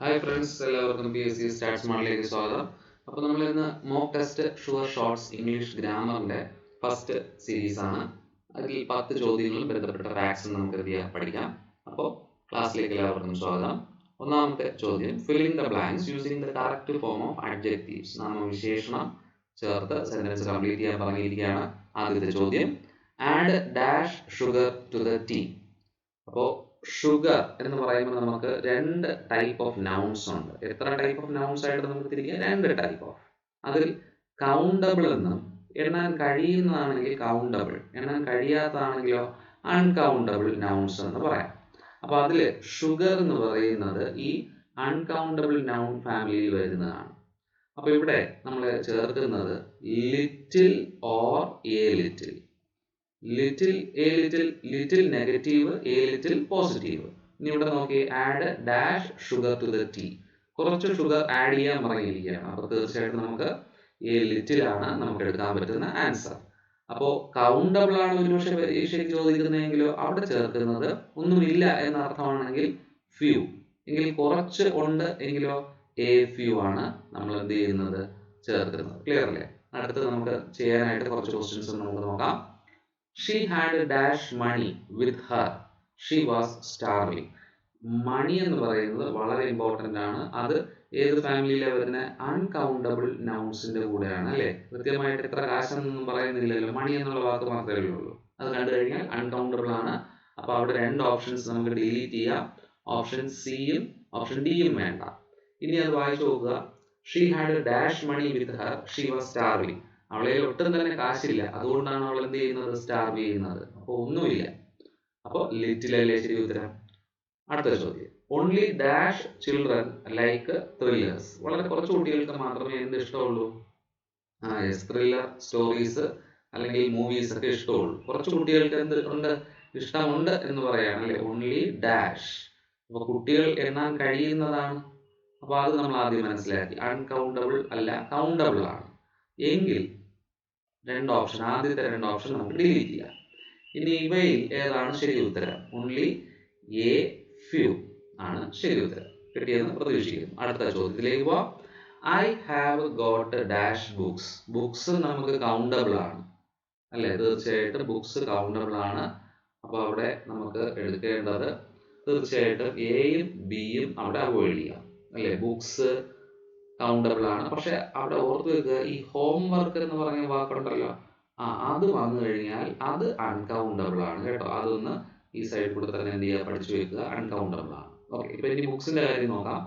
Hi friends എല്ലാവർക്കും P S C stats സ്മാർട്ടിലേക്ക് സ്വാഗതം. അപ്പോൾ നമ്മൾ ഇന്ന് mock test sure shorts English ഗ്രാമറിന്റെ first series ആണ്. അതിൽ പത്ത് ചോദ്യങ്ങളും ബന്ധപ്പെട്ട ഫാക്ട്സും നമുക്ക് എന്ത് പഠിക്കാം. അപ്പോൾ ക്ലാസ്സിലേക്ക് എല്ലാവർക്കും സ്വാഗതം. ഒന്നാമത്തെ ചോദ്യം filling the blanks using the correct form of adjectives നാമവിശേഷണം ചേർത്ത് സെന്റൻസ് കംപ്ലീറ്റ് ചെയ്യാൻ പറഞ്ഞിരിക്കുകയാണ് ആദ്യത്തെ ചോദ്യം. Add dash sugar to the tea അപ്പോൾ ഷുഗർ എന്ന് പറയുമ്പോൾ നമുക്ക് രണ്ട് ടൈപ്പ് ഓഫ് നൗൺസ് ഉണ്ട്. എത്ര ടൈപ്പ് ഓഫ് നൗൺസ് ആയിട്ട് നമുക്ക് തിരിക്കാം? രണ്ട് ടൈപ്പ് ഓഫ് അതിൽ കൗണ്ടബിൾ എന്നും എണ്ണാൻ കഴിയുന്നതാണെങ്കിൽ കൗണ്ടബിൾ എണ്ണാൻ കഴിയാത്തതാണെങ്കിലോ അൺകൗണ്ടബിൾ നൗൺസ് എന്ന് പറയാം. അപ്പൊ അതിൽ ഷുഗർ എന്ന് പറയുന്നത് ഈ അൺകൗണ്ടബിൾ നൗൺ ഫാമിലിയിൽ വരുന്നതാണ്. അപ്പൊ ഇവിടെ നമ്മൾ ചേർക്കുന്നത് little or a little little a little little negative a little positive ഇനി ഇവിടെ നോക്കി add dash sugar to the tea കുറച്ച് ഷുഗർ ആഡ് ചെയ്യാൻ പറഞ്ഞിരിക്കുകയാണ്. അപ്പോൾ തീർച്ചയായിട്ടും നമുക്ക് എ ലിറ്റിൽ ആണ് നമുക്ക് എടുക്കാൻ പറ്റുന്ന ആൻസർ അപ്പോൾ കൗണ്ടബിൾ ആണ് ഒരുപക്ഷെ പരീക്ഷയ്ക്ക് ചോദിക്കുന്നതെങ്കിലോ അവിടെ ചേർക്കുന്നത് ഒന്നുമില്ല എന്ന അർത്ഥമാണെങ്കിൽ ഫ്യൂ എങ്കിൽ കുറച്ച് ഉണ്ട് എങ്കിലോ എ ഫ്യൂ ആണ് നമ്മൾ എന്ത് ചെയ്യുന്നത്? ചേർക്കുന്നത്. ക്ലിയർ അല്ലേ? അടുത്ത് നമുക്ക് ചെയ്യാനായിട്ട് കുറച്ച് ക്വസ്റ്റ്യൻസ് നമുക്ക് നോക്കാം. She had dash money with her she was starving money എന്ന് പറയുന്നത് വളരെ ഇമ്പോർട്ടന്റ് ആണ്. അത് ഏത് ഫാമിലിയിലെ വരുന്ന? അൺകൗണ്ടബിൾ നൗൺസിന്റെ കൂടെയാണ് അല്ലേ? കൃത്യമായിട്ട് എത്ര കാശെന്നൊന്നും പറയുന്നില്ലല്ലോ. മണി എന്നുള്ള വാക്ക് മാത്രമേ ഉള്ളൂ. അത് കണ്ടു കഴിഞ്ഞാൽ അൺകൗണ്ടബിൾ ആണ്. അപ്പോൾ അവിടെ രണ്ട് ഓപ്ഷൻസ് നമുക്ക് ഡിലീറ്റ് ചെയ്യാം. ഓപ്ഷൻ സിയും ഓപ്ഷൻ ഡിയും വേണ്ട. ഇനി അത് വായിച്ചു നോക്കുക. She had dash money with her she was starving അവളെ ഒട്ടും തന്നെ കാശില്ല. അതുകൊണ്ടാണ് അവൾ എന്ത് ചെയ്യുന്നത്? സ്റ്റാർവ് ചെയ്യുന്നത്. അപ്പോൾ ഒന്നുമില്ല. അപ്പോൾ ലിറ്റിലല്ലേ ശരി ഉത്തരം? അടുത്ത ചോദ്യം. Only dash children like thrillers വളരെ കുറച്ച് കുട്ടികൾക്ക് മാത്രമേ എന്ത് ഇഷ്ടമുള്ളൂ? ആ യെസ് ത്രില്ലർ സ്റ്റോറീസ് അല്ലെങ്കിൽ മൂവീസ് ഒക്കെ ഇഷ്ടമുള്ളൂ. കുറച്ച് കുട്ടികൾക്ക് എന്ത് ഉണ്ട്? ഇഷ്ടമുണ്ട് എന്ന് പറയാണ് അല്ലെ? ഓൺലി ഡാഷ് അപ്പോൾ കുട്ടികൾ എണ്ണാൻ കഴിയുന്നതാണ്. അപ്പോൾ അത് നമ്മൾ ആദ്യം മനസ്സിലാക്കി. അൺകൗണ്ടബിൾ അല്ല കൗണ്ടബിൾ ആണ്. എങ്കിൽ രണ്ട് ഓപ്ഷൻ ആദ്യത്തെ രണ്ട് ഓപ്ഷൻ നമുക്ക് ഡിലീറ്റ് ചെയ്യാം. ഇനി ഇവയിൽ ഏതാണ് ശരി ഉത്തരം? ഓൺലി എ ഫ്യൂ ആണ് ശരി ഉത്തരം. കിട്ടിയെന്ന് പ്രതീക്ഷിക്കുന്നു. അടുത്ത ചോദ്യത്തിലേക്ക് പോവാം. I have got dash books books നമുക്ക് കൗണ്ടബിൾ ആണ്. അല്ലേ? തീർച്ചയായിട്ടും ബുക്സ് കൗണ്ടബിൾ ആണ്. അപ്പോൾ അവിടെ നമുക്ക് എടുക്കേണ്ടത് തീർച്ചയായിട്ടും എയും ബിയും അവിടെ അവോയ്ഡ് ചെയ്യാം. അല്ലേ? ബുക്സ് കൗണ്ടബിൾ ആണ്. പക്ഷെ അവിടെ ഓർത്ത് വെക്കുക ഈ ഹോം വർക്ക് എന്ന് പറഞ്ഞ വാക്കുണ്ടല്ലോ. ആ അത് വന്നു കഴിഞ്ഞാൽ അത് അൺകൗണ്ടബിൾ ആണ് കേട്ടോ. അതൊന്ന് ഈ സൈഡിൽ കൂടെ തന്നെ എന്ത് ചെയ്യുക? പഠിച്ചു വെക്കുക. അൺകൗണ്ടബിൾ ആണ്. ഓക്കെ ഇപ്പൊ ഇനി ബുക്സിന്റെ കാര്യം നോക്കാം.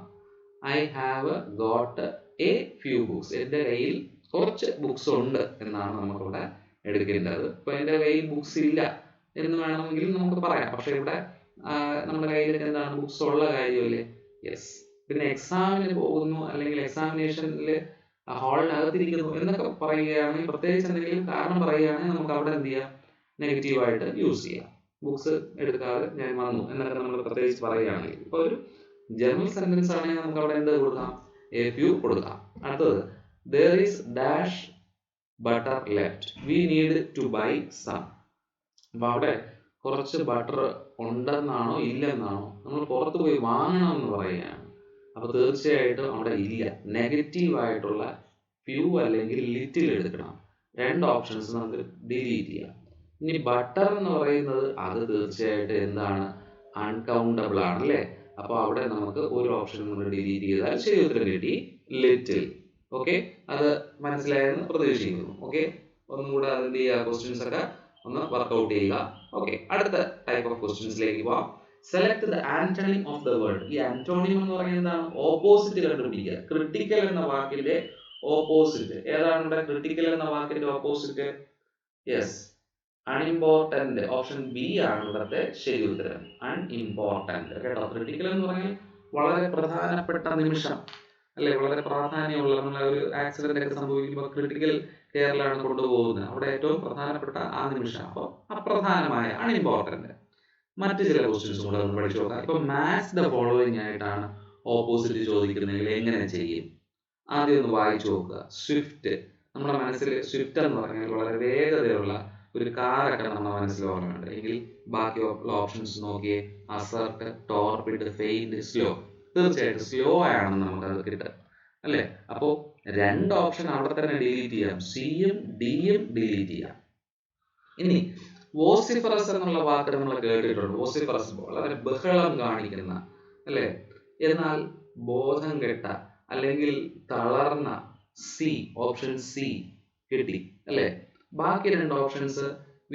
I have got a few books എന്റെ കയ്യിൽ കുറച്ച് ബുക്സ് ഉണ്ട് എന്നാണ് നമുക്കിവിടെ എടുക്കേണ്ടത്. ഇപ്പൊ എന്റെ കയ്യിൽ ബുക്സ് ഇല്ല എന്ന് വേണമെങ്കിൽ നമുക്ക് പറയാം. പക്ഷെ ഇവിടെ നമ്മുടെ കയ്യിൽ എന്താണ് ബുക്സ് ഉള്ള കാര്യമല്ലേ? യെസ് പിന്നെ എക്സാമിന് പോകുന്നു അല്ലെങ്കിൽ എക്സാമിനേഷനിൽ ഹാളിനകത്തിരിക്കുന്നു എന്നൊക്കെ പറയുകയാണെങ്കിൽ പ്രത്യേകിച്ച് എന്തെങ്കിലും കാരണം പറയുകയാണെങ്കിൽ നമുക്ക് അവിടെ എന്ത് ചെയ്യാം? നെഗറ്റീവായിട്ട് യൂസ് ചെയ്യാം. ബുക്സ് എടുക്കാതെ ഞാൻ വന്നു എന്നൊക്കെ നമ്മൾ പ്രത്യേകിച്ച് പറയുകയാണെങ്കിൽ. ഇപ്പൊ ഒരു ജനറൽ സെന്റൻസ് ആണെങ്കിൽ നമുക്ക് അവിടെ എന്ത് കൊടുക്കാം? എ ഫ്യൂ കൊടുക്കാം. അടുത്തത് there is dash butter left we need to buy some അപ്പൊ അവിടെ കുറച്ച് ബട്ടർ ഉണ്ടെന്നാണോ ഇല്ലെന്നാണോ നമ്മൾ പുറത്ത് പോയി വാങ്ങണം എന്ന് പറയുകയാണ്. അപ്പൊ തീർച്ചയായിട്ടും അവിടെ ഇല്ല. നെഗറ്റീവ് ആയിട്ടുള്ള ഫ്യൂ അല്ലെങ്കിൽ ലിറ്റിൽ എടുക്കണം. രണ്ട് ഓപ്ഷൻസ് നമുക്ക് ഡിലീറ്റ് ചെയ്യാം. ഇനി ബട്ടർ എന്ന് പറയുന്നത് അത് തീർച്ചയായിട്ടും എന്താണ്? അൺകൗണ്ടബിൾ ആണ് അല്ലേ അപ്പോൾ അവിടെ നമുക്ക് ഒരു ഓപ്ഷൻ നമ്മൾ ഡിലീറ്റ് ചെയ്താൽ ശരി ഉത്തരം കിട്ടി ലിറ്റിൽ ഓക്കെ അത് മനസ്സിലായെന്ന് പ്രതീക്ഷിക്കുന്നു. ഓക്കെ ഒന്നുകൂടെ അതിന്റെ ക്വസ്റ്റ്യൻസ് ഒക്കെ ഒന്ന് വർക്ക്ഔട്ട് ചെയ്യുക. ഓക്കെ അടുത്ത ടൈപ്പ് ഓഫ് ക്വസ്റ്റ്യൻസിലേക്ക് പോവാം. Select the antonym of the word ഈ ആന്റോണിം എന്ന് പറയുന്നത് എന്താണ് ഓപ്പോസിറ്റ് കണ്ടുപിടിക്കുക ക്രിട്ടിക്കൽ എന്ന വാക്കിന്റെ ഓപ്പോസിറ്റ് ഏതാണ് ഇവിടെ ക്രിട്ടിക്കൽ എന്ന വാക്കിന്റെ opposite yes unimportant option B ആണ് ഇവിടുത്തെ ശരി ഉത്തരം. അൺഇമ്പോർട്ടന്റ് കേട്ടോ ക്രിട്ടിക്കൽ എന്ന് പറഞ്ഞാൽ വളരെ പ്രധാനപ്പെട്ട നിമിഷം. അല്ലെ? വളരെ പ്രാധാന്യമുള്ള നമ്മളെ ഒരു ആക്സിഡന്റ് ഒക്കെ സംഭവിക്കുമ്പോൾ ക്രിട്ടിക്കൽ കെയറിലാണ് കൊണ്ടുപോകുന്നത്. അവിടെ ഏറ്റവും പ്രധാനപ്പെട്ട ആ നിമിഷം. അപ്പോൾ അപ്രധാനമായ അൺഇമ്പോർട്ടന്റ് മറ്റ് ചില ക്വസ്റ്റ്യൻസും കൂടെ നമ്മൾ പഠിച്ചു നോക്കാം. ഇപ്പൊ മാത്സ് ദ ഫോളോയിങ് ആയിട്ടാണ് ഓപ്പോസിറ്റ് ചോദിക്കുന്നതെങ്കിൽ എങ്ങനെ ചെയ്യും? ആദ്യം ഒന്ന് വായിച്ചു നോക്കുക. സ്വിഫ്റ്റ് നമ്മുടെ മനസ്സിൽ സ്വിഫ്റ്റ് എന്ന് പറഞ്ഞാൽ വളരെ വേഗതയുള്ള ഒരു കാറൊക്കെ നമ്മുടെ മനസ്സിൽ ഓർമ്മയുണ്ട്. എങ്കിൽ ബാക്കി ഓപ്ഷൻസ് നോക്കിയേ. അസർട്ട് ടോർപിഡ് ഫെയിൻഡ് സ്ലോ തീർച്ചയായിട്ടും സ്ലോ ആണെന്ന് നമുക്കത് കിട്ടുക അല്ലേ? അപ്പോൾ രണ്ട് ഓപ്ഷൻ അവിടെ തന്നെ ഡിലീറ്റ് ചെയ്യാം. സിയും ഡിയും ഡിലീറ്റ് ചെയ്യാം. ഇനി വോസിഫറസ് എന്നുള്ള വാക്ക് നമ്മൾ കേട്ടിട്ടുണ്ട്. വോസിഫറസ് വളരെ ബഹളം കാണിക്കുന്ന അല്ലേ? എന്നാൽ ബോധം കെട്ട അല്ലെങ്കിൽ തളർന്ന സി ഓപ്ഷൻ സി കിട്ടി അല്ലേ? ബാക്കി രണ്ട് ഓപ്ഷൻസ്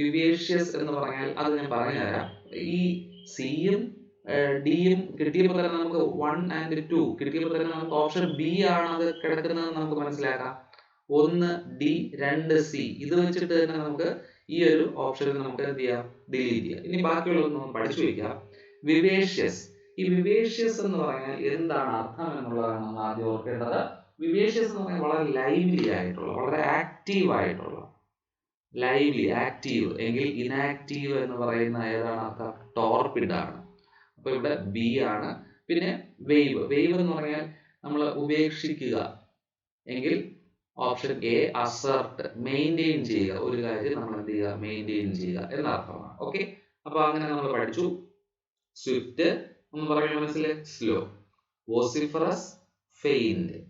വിവേഷ്യസ് എന്ന് പറഞ്ഞാൽ അത് ഞാൻ പറഞ്ഞുതരാം ഈ സിയും ഡിയും കിട്ടിയപ്പോൾ തന്നെ നമുക്ക് വൺ ആൻഡ് ടു കിട്ടിയപ്പോൾ തന്നെ നമുക്ക് ഓപ്ഷൻ ബി ആണ് അത് കിടക്കുന്നത് നമുക്ക് മനസ്സിലാക്കാം. ഒന്ന് ഡി രണ്ട് സി. ഇത് വെച്ചിട്ട് തന്നെ നമുക്ക് ഈ ഒരു ഓപ്ഷനിൽ നമുക്ക് എന്ത് ചെയ്യാം? ഡിലീറ്റ് ചെയ്യാം. ഇനി ബാക്കിയുള്ളതൊന്നും നമുക്ക് പഠിച്ചു വയ്ക്കാം വിവേഷ്യസ് ഈ വിവേഷ്യസ് എന്ന് പറഞ്ഞാൽ എന്താണ് അർത്ഥം എന്നുള്ളതാണ് നമ്മൾ ആദ്യം ഓർക്കേണ്ടത്. വിവേഷ്യസ് എന്ന് പറഞ്ഞാൽ വളരെ ലൈവ്ലി ആയിട്ടുള്ള വളരെ ആക്റ്റീവ് ആയിട്ടുള്ള. ലൈവ്ലി ആക്റ്റീവ് എങ്കിൽ ഇനാക്റ്റീവ് എന്ന് പറയുന്ന ഏതാണ് അർത്ഥം? ടോർപിഡ് ആണ്. അപ്പൊ ഇവിടെ ബി ആണ്. പിന്നെ വേവ് വേവ് എന്ന് പറഞ്ഞാൽ നമ്മൾ ഉപേക്ഷിക്കുക. എങ്കിൽ ഓപ്ഷൻ എ അസർട്ട് മെയിന്റെയിൻ ചെയ്യുക. ഒരു കാര്യം നമ്മൾ എന്ത് ചെയ്യുക? മെയിന്റെയിൻ ചെയ്യുക എന്ന അർത്ഥമാണ്. ഓക്കെ അപ്പൊ അങ്ങനെ നമ്മൾ പഠിച്ചു. സ്വിഫ്റ്റ് ഒന്ന് പറയുന്ന മനസ്സിലെ slow vociferous feigned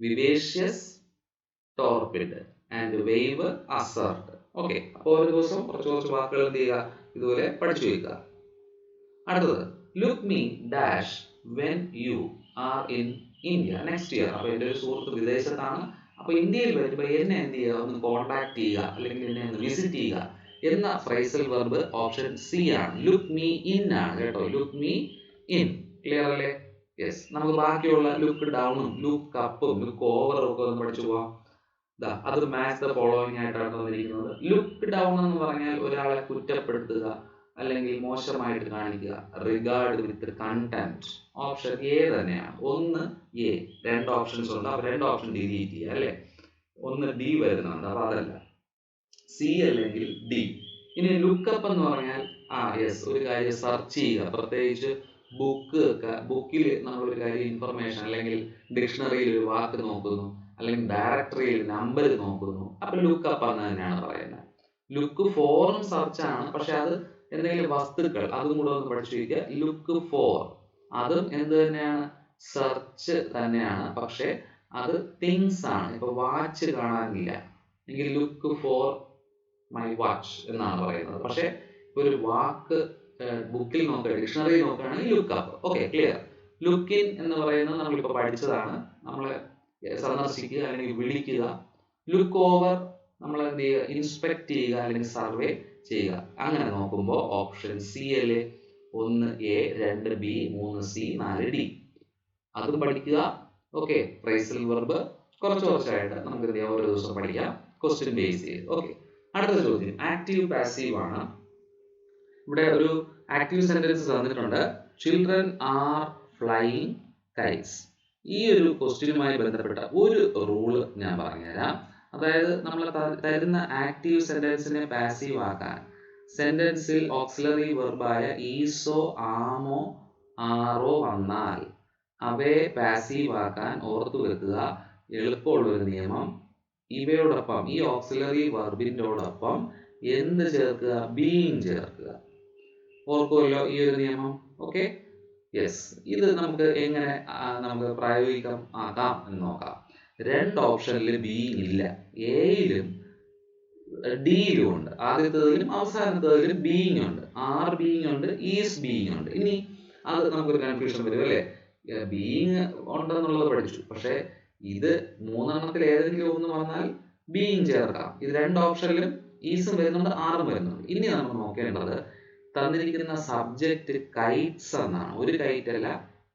vivacious torpid and wave assert okay അപ്പോൾ ഒരു ദിവസം കുറച്ച് കുറച്ച് വാക്കുകൾ എന്ത് ചെയ്യുക? ഇതുപോലെ പഠിച്ചു വയ്ക്കുക. അടുത്തത്. Look me dash when you are in India next year അപ്പൊ എന്റെ ഒരു സുഹൃത്ത് വിദേശത്താണ്. അപ്പൊ ഇന്ത്യയിൽ വരുമ്പോൾ എന്നെ എന്ത് ചെയ്യുക? ഒന്ന് കോൺടാക്ട് ചെയ്യുക. അല്ലെങ്കിൽ എന്നെ ഒന്ന് വിസിറ്റ് ചെയ്യുക. എന്ന ഫ്രൈസൽ വെർബ് ഓപ്ഷൻ സി ആണ്. ലുക്ക് മീ ഇൻ ആണ് കേട്ടോ. ലുക്ക് മീ ഇൻ ക്ലിയർ അല്ലേ? യെസ് നമുക്ക് ബാക്കിയുള്ള ലുക്ക് ഡൗണും ലുക്ക് അപ്പും ലുക്ക് ഓവറും ഒക്കെ ഒന്ന് പഠിച്ചു പോവാം. അത് മാച്ച് ദ ഫോളോയിങ് ആയിട്ടാണ് തന്നിരിക്കുന്നത്. ലുക്ക് ഡൗൺ എന്ന് പറഞ്ഞാൽ ഒരാളെ കുറ്റപ്പെടുത്തുക. അല്ലെങ്കിൽ മോശമായിട്ട് കാണിക്കുക. Regard with content option A തന്നെയാണ്. ഒന്ന് എ രണ്ട് ഓപ്ഷൻസ് ഉണ്ട്. അപ്പൊ രണ്ട് ഓപ്ഷൻ ഡിലീറ്റ് ചെയ്യുക അല്ലേ? ഒന്ന് ബി വരുന്നുണ്ട്. അപ്പൊ അതല്ല. സി അല്ലെങ്കിൽ ഡി ഇനി ലുക്കപ്പ് എന്ന് പറഞ്ഞാൽ ആ യെസ് ഒരു കാര്യം സെർച്ച് ചെയ്യുക. പ്രത്യേകിച്ച് ബുക്ക് ബുക്കിൽ നമ്മൾ ഒരു കാര്യം ഇൻഫർമേഷൻ അല്ലെങ്കിൽ ഡിക്ഷണറിയിൽ ഒരു വാക്ക് നോക്കുന്നു അല്ലെങ്കിൽ ഡയറക്ടറിയിൽ നമ്പർ നോക്കുന്നു. അപ്പൊ ലുക്കപ്പ് എന്ന് തന്നെയാണ് പറയുന്നത്. ലുക്ക് ഫോറും സെർച്ച് ആണ്. പക്ഷെ അത് എന്തെങ്കിലും വസ്തുക്കൾ അതും കൂടെ ഒന്ന് പഠിച്ചു വയ്ക്കുക ലുക്ക് ഫോർ അതും എന്ത് തന്നെയാണ്? സെർച്ച് തന്നെയാണ്. പക്ഷെ അത് തിങ്സ് ആണ്. ഇപ്പൊ വാച്ച് കാണാനില്ല. എങ്കിൽ ലുക്ക് ഫോർ മൈ വാച്ച് എന്നാണ് പറയുന്നത്. പക്ഷെ ഒരു വാക്ക് ബുക്കിൽ നോക്കുക ഡിക്ഷണറിയിൽ നോക്കുകയാണെങ്കിൽ look up okay clear in എന്ന് പറയുന്നത് നമ്മളിപ്പോൾ പഠിച്ചതാണ്. നമ്മളെ സന്ദർശിക്കുക അല്ലെങ്കിൽ വിളിക്കുക. ലുക്ക് ഓവർ നമ്മൾ എന്ത് ചെയ്യുക? ഇൻസ്പെക്ട് ചെയ്യുക അല്ലെങ്കിൽ സർവേ ചെയ്യുക. അങ്ങനെ നോക്കുമ്പോൾ ഓപ്ഷൻ സി അല്ലേ ഒന്ന് എ രണ്ട് ബി മൂന്ന് സി നാല് ഡി അത് പഠിക്കുക. ഓക്കെ പ്രൈസൽ വെർബ് കുറച്ച് കുറച്ചായിട്ട് നമുക്ക് ഓരോ ദിവസം പഠിക്കാം. ക്വസ്റ്റ്യൻ ബേസ് ചെയ്ത്. ഓക്കെ അടുത്ത ചോദ്യം. ആക്റ്റീവ് പാസീവ് ആണ്. ഇവിടെ ഒരു ആക്റ്റീവ് സെന്റൻസ് തന്നിട്ടുണ്ട്. ചിൽഡ്രൻ ആർ ഫ്ലൈയിങ് കൈറ്റ്സ് ഈ ഒരു ക്വസ്റ്റ്യനുമായി ബന്ധപ്പെട്ട ഒരു റൂൾ ഞാൻ പറഞ്ഞുതരാം. അതായത് നമ്മൾ തരുന്ന ആക്റ്റീവ് സെന്റൻസിനെ പാസീവ് ആക്കാൻ. സെന്റൻസിൽ ഓക്സിലറി വെർബായ ഈസോ ആമോ ആറോ വന്നാൽ അവയെ പാസീവ് ആക്കാൻ ഓർത്തു വെക്കുക എളുപ്പമുള്ള ഒരു നിയമം. ഇവയോടൊപ്പം ഈ ഓക്സിലറി വെർബിന്റെയോടൊപ്പം എന്ത് ചേർക്കുക? ബീങ് ചേർക്കുക. ഓർക്കുമല്ലോ ഈ ഒരു നിയമം. ഓക്കെ യെസ് ഇത് നമുക്ക് എങ്ങനെ നമുക്ക് പ്രായോഗികം ആക്കാം എന്ന് നോക്കാം. രണ്ട് ഓപ്ഷനിൽ ബി ഇല്ല. എയിലും ഡിയിലും ഉണ്ട്. ആദ്യത്തേതിലും അവസാനത്തേതിലും ബീങ് ഉണ്ട് ആർ ബീങ് ഉണ്ട് ഈസ് ബീങ് ഉണ്ട് ഇനി അത് നമുക്കൊരു കൺഫ്യൂഷൻ വരും അല്ലേ? ബീങ് ഉണ്ടെന്നുള്ളത് പഠിച്ചു. പക്ഷേ ഇത് മൂന്നെണ്ണത്തിൽ ഏതെങ്കിലും ഒന്ന് വന്നാൽ ബീങ് ചേർക്കാം. ഇത് രണ്ട് ഓപ്ഷനിലും ഈസും വരുന്നുണ്ട് ആറും വരുന്നുണ്ട്. ഇനി നമ്മൾ നോക്കേണ്ടത് തന്നിരിക്കുന്ന സബ്ജക്റ്റ് കൈറ്റ്സ് എന്നാണ്. ഒരു കൈറ്റ് അല്ല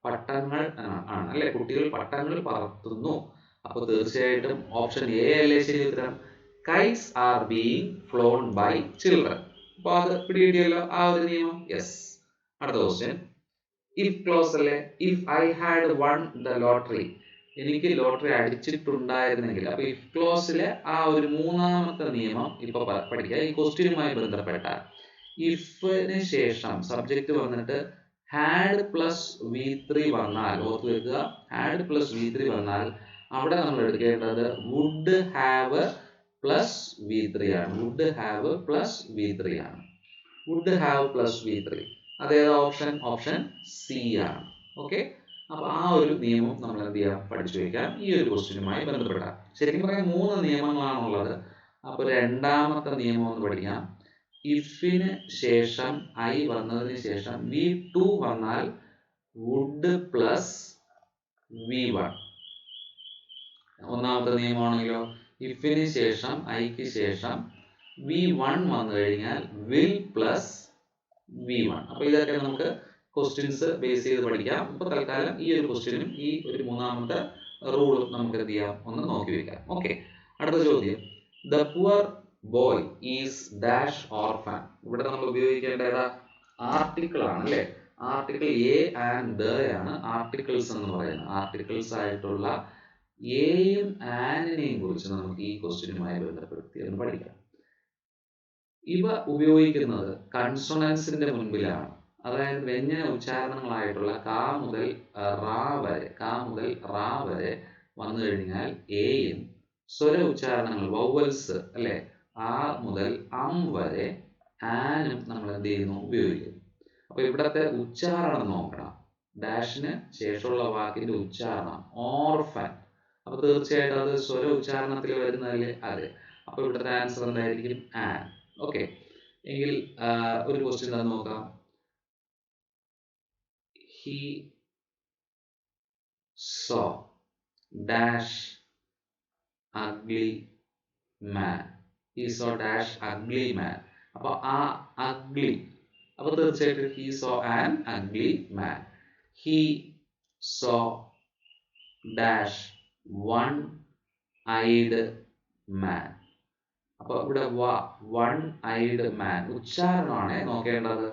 പട്ടങ്ങൾ ആണ്. അല്ലെ? കുട്ടികൾ പട്ടങ്ങൾ പറത്തുന്നു. അപ്പോൾ തീർച്ചയായിട്ടും ഓപ്ഷൻ എ അല്ലേ ശരി ഉത്തരം? Kites are being flown by children അപ്പോൾ അത് പിടികിട്ടിയല്ലോ ആ ഒരു നിയമം. യെസ് അടുത്ത ക്വസ്റ്റ്യൻ ഇഫ് ക്ലോസ് അല്ലേ? If I had won the lottery എനിക്ക് ലോട്ടറി അടിച്ചിട്ടുണ്ടായിരുന്നെങ്കിൽ അപ്പൊ ഇഫ് ക്ലോസിലെ ആ ഒരു മൂന്നാമത്തെ നിയമം ഇപ്പൊ പഠിക്കുക. ഈ ക്വസ്റ്റ്യനുമായി ബന്ധപ്പെട്ട ഇഫിന് ശേഷം സബ്ജക്റ്റ് വന്നിട്ട് ഹാഡ് പ്ലസ് വി ത്രീ വന്നാൽ ഓർത്ത് വെക്കുക. ഹാഡ് പ്ലസ് വി ത്രീ വന്നാൽ അവിടെ നമ്മൾ എടുക്കേണ്ടത് would have plus V three ആണ്. Would have plus V three ആണ്. Would have plus V three അതേത് ഓപ്ഷൻ ഓപ്ഷൻ സി ആണ്. ഓക്കെ അപ്പൊ ആ ഒരു നിയമം നമ്മൾ എന്ത് ചെയ്യാം? പഠിച്ചു വയ്ക്കാം. ഈ ഒരു ക്വസ്റ്റ്യനുമായി ബന്ധപ്പെടാം. ശരിക്കും പറയാൻ മൂന്ന് നിയമങ്ങളാണുള്ളത്. അപ്പൊ രണ്ടാമത്തെ നിയമം ഒന്ന് പഠിക്കാം. ഇഫിന് ശേഷം ഐ വന്നതിന് ശേഷം വി ടു വന്നാൽ വുഡ് പ്ലസ് വി വൺ ഒന്നാമത്തെ നിയമമാണെങ്കിലോ ഇഫിന് ശേഷം ഐക്ക് ശേഷം വി വൺ വന്നു കഴിഞ്ഞാൽ വിൽ പ്ലസ് വി വൺ അപ്പൊ ഇതൊക്കെ നമുക്ക് ക്വസ്റ്റ്യൻസ് ബേസ് ചെയ്ത് പഠിക്കാം. ഇപ്പൊ തൽക്കാലം ഈ ഒരു ക്വസ്റ്റ്യനും ഈ ഒരു മൂന്നാമത്തെ റൂളും നമുക്ക് എന്ത് ചെയ്യാം? ഒന്ന് നോക്കി വെക്കാം. ഓക്കെ അടുത്ത ചോദ്യം. The poor boy is dash orphan ഇവിടെ നമ്മൾ ഉപയോഗിക്കേണ്ട ഏതാ? ആർട്ടിക്കിൾ ആണ് അല്ലേ? ആർട്ടിക്കിൾ എ ആൻഡ് ദ ആണ് ആർട്ടിക്കിൾസ് എന്ന് പറയുന്നത്. ആർട്ടിക്കിൾസ് ആയിട്ടുള്ള എയും ആനിനെയും കുറിച്ച് നമുക്ക് ഈ ക്വസ്റ്റ്യനുമായി ബന്ധപ്പെടുത്തി ഒന്ന് പഠിക്കാം. ഇവ ഉപയോഗിക്കുന്നത് കൺസൊണൻസിന്റെ മുൻപിലാണ്. അതായത് വ്യഞ്ജന ഉച്ചാരണങ്ങളായിട്ടുള്ള കാ മുതൽ റാ വരെ കാ മുതൽ റാ വരെ വന്നു കഴിഞ്ഞാൽ എയും സ്വര ഉച്ചാരണങ്ങൾ വൗവൽസ് അല്ലെ ആ മുതൽ അം വരെ ആനും നമ്മൾ എന്ത് ചെയ്യുന്നു? ഉപയോഗിക്കുന്നു. അപ്പൊ ഇവിടത്തെ ഉച്ചാരണം നോക്കണം. ഡാഷിന് ശേഷമുള്ള വാക്കിന്റെ ഉച്ചാരണം ഓർഫൻ അപ്പൊ തീർച്ചയായിട്ടും അത് സ്വര ഉച്ചാരണത്തിൽ വരുന്നതല്ലേ അതെ അപ്പൊ ഇവിടുത്തെ ആൻസർ എന്തായിരിക്കും? ആൻ ഓക്കെ എങ്കിൽ ഒരു ക്വസ്റ്റ്യൻ തന്നെ നോക്കാം. He saw dash ugly man he saw dash ugly man അപ്പൊ ആ അഗ്ലി അപ്പൊ തീർച്ചയായിട്ടും he saw an ugly man he saw dash one eyed man അപ്പൊ ഇവിടെ വൺ ഐഡ് മാൻ ഉച്ചാരണമാണ് നോക്കേണ്ടത്.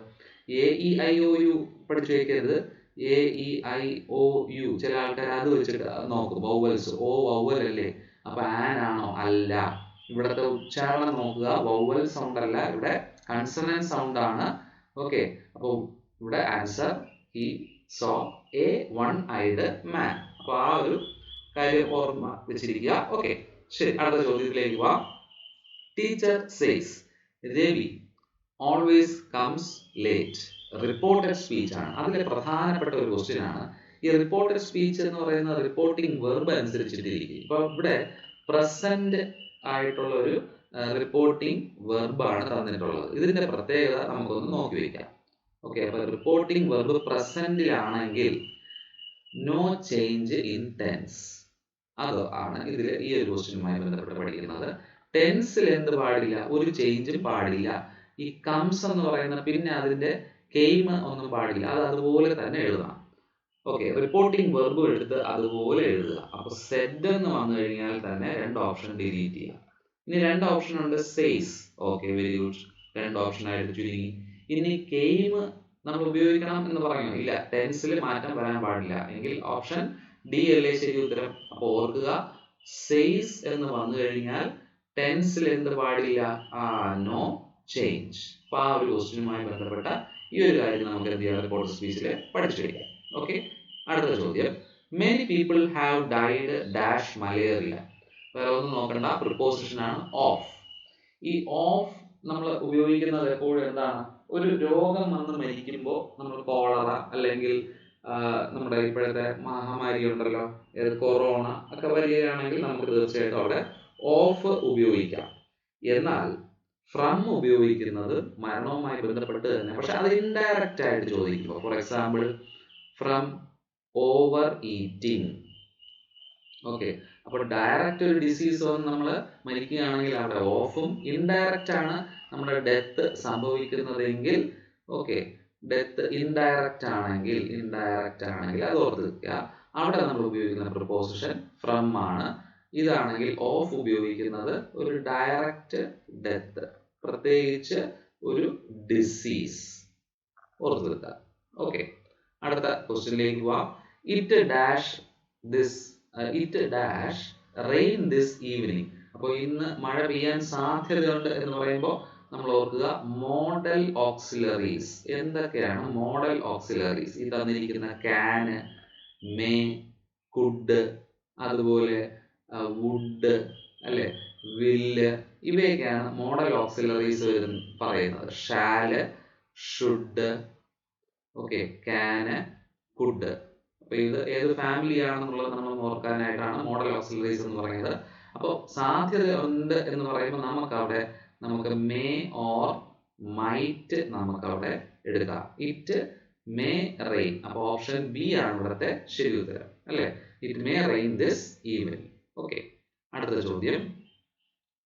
A E I O U പഠിച്ചു വയ്ക്കരുത്. A E I O U ചില ആൾക്കാർ അത് വെച്ചിട്ട് നോക്കും. വൗവൽസ് ഓ വൗവൽ അല്ലേ? അപ്പൊ ആൻ ആണോ? അല്ല. ഇവിടുത്തെ ഉച്ചാരണം നോക്കുക. വൗവൽ സൗണ്ട് അല്ല. ഇവിടെ കൺസണൻ സൗണ്ട് ആണ്. ഓക്കെ അപ്പോൾ ഇവിടെ ആൻസർ ഈ so a one eyed man അപ്പൊ ആ ഒരു കാര്യം ഓർമ്മ വെച്ചിരിക്കുക. ഓക്കെ ശരി അടുത്ത ചോദ്യത്തിലേക്ക് വാ teacher says Ravi always comes late reported speech ആണ്. അതിലെ പ്രധാനപ്പെട്ട ഒരു ക്വസ്റ്റ്യൻ ആണ്. ഈ റിപ്പോർട്ടഡ് സ്പീച്ച് എന്ന് പറയുന്ന റിപ്പോർട്ടിംഗ് വെർബ് അനുസരിച്ചിട്ടിരിക്കും. ഇപ്പൊ ഇവിടെ പ്രസന്റ് ആയിട്ടുള്ള ഒരു റിപ്പോർട്ടിംഗ് വെർബാണ് തന്നിട്ടുള്ളത്. ഇതിന്റെ പ്രത്യേകത നമുക്കൊന്ന് നോക്കി വെക്കാം. ഓക്കെ അപ്പൊ റിപ്പോർട്ടിംഗ് വെർബ് പ്രസന്റിലാണെങ്കിൽ നോ ചേഞ്ച് ഇൻ ടെൻസ് അത് ആണ്. ഇതിൽ ഈ ഒരു ക്വസ്റ്റ്യനുമായി ബന്ധപ്പെട്ട് പഠിക്കുന്നത്. ടെൻസിൽ എന്ത് പാടില്ല? ഒരു ചേഞ്ചും പാടില്ല. ഈ കംസ് എന്ന് പറയുന്ന പിന്നെ അതിന്റെ കെയിം ഒന്നും പാടില്ല. അത് അതുപോലെ തന്നെ എഴുതാം. ഓക്കെ റിപ്പോർട്ടിംഗ് വെർബ് എടുത്ത് അതുപോലെ എഴുതുക. അപ്പൊ സെഡ് എന്ന് വന്നു കഴിഞ്ഞാൽ തന്നെ രണ്ട് ഓപ്ഷൻ ഡിലീറ്റ് ചെയ്യുക ഇനി രണ്ട് ഓപ്ഷൻ ഉണ്ട് സെയ്സ് ഓക്കെ വെരി ഗുഡ് രണ്ട് ഓപ്ഷൻ ആയിട്ട് ചുരുങ്ങി. ഇനി കെയിം നമ്മൾ ഉപയോഗിക്കണം എന്ന് പറയുന്നു. ഇല്ല ടെൻസിൽ മാറ്റം വരാൻ പാടില്ല. എങ്കിൽ ഓപ്ഷൻ ഡി അല്ലേ ശരി ഉത്തരം. അപ്പൊ ഓർക്കുക സെയ്സ് എന്ന് വന്നു കഴിഞ്ഞാൽ ടെൻസിൽ എന്ത് പാടില്ല? ആ നോ ചേഞ്ച് അപ്പൊ ആ ഒരു ക്വസ്റ്റ്യനുമായി ബന്ധപ്പെട്ട ഈ ഒരു കാര്യം നമുക്ക് എന്ത് ചെയ്യാം? റിപ്പോർട്ട് സ്പീച്ചിൽ പഠിച്ചു വയ്ക്കാം ഓക്കെ അടുത്ത ചോദ്യം. Many people have died dash malaria വേറെ ഒന്നും നോക്കണ്ട. പ്രിപ്പോസിഷൻ ആണ് ഓഫ് ഈ ഓഫ് നമ്മൾ ഉപയോഗിക്കുന്നത് എപ്പോഴും എന്താണ്? ഒരു രോഗം വന്ന് മരിക്കുമ്പോൾ നമ്മൾ കോളറ അല്ലെങ്കിൽ നമ്മുടെ ഇപ്പോഴത്തെ മഹാമാരി ഉണ്ടല്ലോ കൊറോണ ഒക്കെ വരികയാണെങ്കിൽ നമുക്ക് തീർച്ചയായിട്ടും അവിടെ ഓഫ് ഉപയോഗിക്കാം. എന്നാൽ ഫ്രം ഉപയോഗിക്കുന്നത് മരണവുമായി ബന്ധപ്പെട്ട് തന്നെ പക്ഷെ അത് ഇൻഡയറക്റ്റ് ആയിട്ട് ചോദിക്കുമ്പോൾ for example from over eating okay അപ്പോൾ ഡയറക്റ്റ് ഒരു ഡിസീസ് വന്ന് നമ്മൾ മരിക്കുകയാണെങ്കിൽ അവിടെ ഓഫും ഇൻഡയറക്റ്റ് ആണ് നമ്മുടെ ഡെത്ത് സംഭവിക്കുന്നതെങ്കിൽ ഓക്കെ ഡെത്ത് ഇൻഡയറക്റ്റ് ആണെങ്കിൽ ഇൻഡയറക്റ്റ് ആണെങ്കിൽ അത് ഓർത്ത് വെക്കുക. അവിടെ നമ്മൾ ഉപയോഗിക്കുന്ന പ്രപ്പോസിഷൻ ഫ്രം ആണ്. ഇതാണെങ്കിൽ ഓഫ് ഉപയോഗിക്കുന്നത് ഒരു ഡയറക്റ്റ് ഡെത്ത് പ്രത്യേകിച്ച് ഒരു ഡിസീസ് ഓർത്ത് വെക്കുക. ഓക്കെ അടുത്ത ക്വസ്റ്റ്യനിലേക്ക് പോവാം. It dash this it dash rain this evening അപ്പോൾ ഇന്ന് മഴ പെയ്യാൻ സാധ്യതയുണ്ട് എന്ന് പറയുമ്പോൾ നമ്മൾ ഓർക്കുക മോഡൽ ഓക്സിലറീസ് എന്തൊക്കെയാണ് മോഡൽ ഓക്സിലറീസ് ഈ തന്നിരിക്കുന്ന ക്യാന് മേ കുഡ് അതുപോലെ വുഡ് അല്ലെ? വില്ല് ഇവയൊക്കെയാണ് മോഡൽ ഓക്സിലറീസ് പറയുന്നത്. Shall should okay can could അപ്പൊ ഇത് ഏത് ഫാമിലി ആണെന്നുള്ളത് നമ്മൾ ഓർക്കാനായിട്ടാണ് മോഡൽ ഓക്സിലറീസ് എന്ന് പറയുന്നത്. അപ്പോൾ സാധ്യത ഉണ്ട് എന്ന് പറയുമ്പോൾ നമുക്ക് അവിടെ നമുക്ക് മേ ഓർ മൈറ്റ് നമുക്ക് അവിടെ എടുക്കാം. ഇറ്റ് മേ റെയിൻ അപ്പോൾ ഓപ്ഷൻ ബി ആണ് ഇവിടുത്തെ ശരി ഉത്തരം. അല്ലേ? It may rain this evening okay അടുത്ത ചോദ്യം.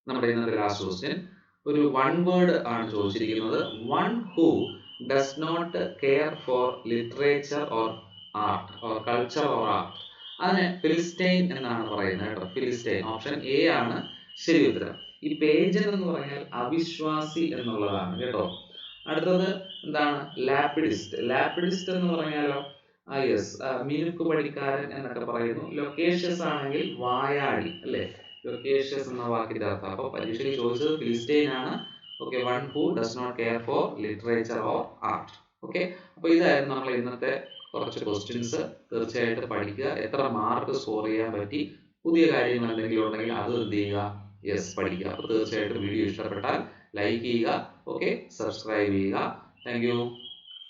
നമ്മുടെ ഇന്നത്തെ ലാസ്റ്റ് ക്വസ്റ്റ്യൻ ഒരു വൺ വേർഡ് ആണ് ചോദിച്ചിരിക്കുന്നത്. One who does not care for literature or art or culture or art അതിന് ഫിലിസ്റ്റൈൻ എന്നാണ് പറയുന്നത് കേട്ടോ. ഫിലിസ്റ്റൈൻ ഓപ്ഷൻ എ ആണ് ശരി ഉത്തരം. ഈ പേജൻ എന്ന് പറഞ്ഞാൽ അവിശ്വാസി എന്നുള്ളതാണ് കേട്ടോ. അടുത്തത് എന്താണ്? ലാപ്പിഡിസ്റ്റ് ലാപ്പിഡിസ്റ്റ് എന്ന് പറഞ്ഞാലോ? ആ യെസ് മിനുക്ക് പഠിക്കാരൻ എന്നൊക്കെ പറയുന്നു. ലൊക്കേഷ്യസ് ആണെങ്കിൽ വായാടി അല്ലേ? ലൊക്കേഷ്യസ് എന്ന വാക്കിന്റെ അർത്ഥം അപ്പൊ പരീക്ഷയിൽ ചോദിച്ചത് ഫിലിസ്റ്റൈൻ ആണ്. Okay one who does not care for literature or art okay അപ്പൊ ഇതായിരുന്നു നമ്മൾ ഇന്നത്തെ കുറച്ച് ക്വസ്റ്റ്യൻസ് തീർച്ചയായിട്ടും പഠിക്കുക. എത്ര മാർക്ക് സ്കോർ ചെയ്യാൻ പറ്റി? പുതിയ കാര്യങ്ങൾ എന്തെങ്കിലും ഉണ്ടെങ്കിൽ അത് എന്ത് ചെയ്യുക? യെസ് പഠിക്കുക. അപ്പോൾ തീർച്ചയായിട്ടും വീഡിയോ ഇഷ്ടപ്പെട്ടാൽ ലൈക്ക് ചെയ്യുക. ഓക്കെ സബ്സ്ക്രൈബ് ചെയ്യുക. താങ്ക്